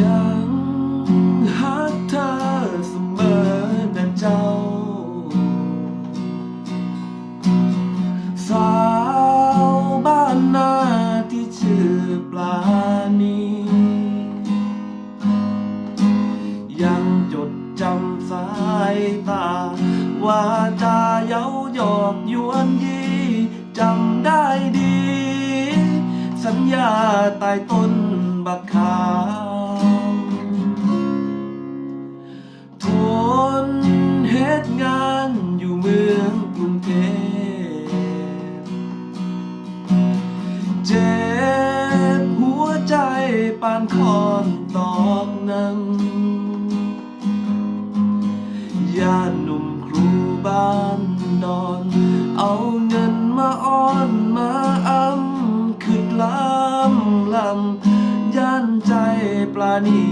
ยังหักเธอเสมอนะเจ้า สาวบ้านนาที่ชื่อปลาณียังจดจำสายตา ว่าจาเย้าหยอกยวนยีจำได้ดี สัญญาใต้ต้นบักขา ปานคอนตอกน้ำย่านหนุ่มครูบ้านดอน เอาเงินมาอ้อนมาอำคือล้ำลำย่านใจปลานี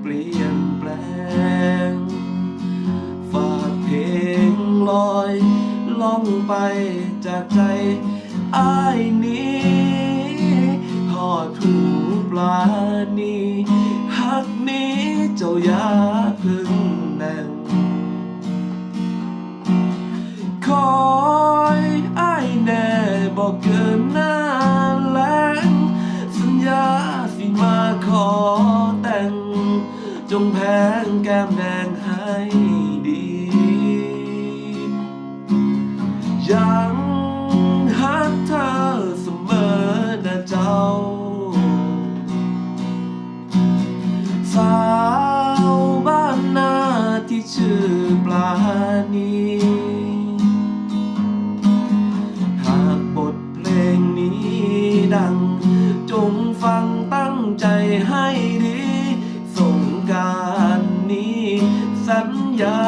เปลี่ยนแปลง ฝากเพลงลอยล่องไปจากใจอ้ายนี้ทอดถู ปลานีหักนี้เจ้าอย่าพึ่งแน่งคอยอายแน่บอกเกินหน้าแรงสัญญาสิมาขอแต่ง จงแพงแก้มแดงให้ ชื่อปลานีหากบทเพลงนี้ดัง จงฟังตั้งใจให้ดี ส่งการนี้สัญญา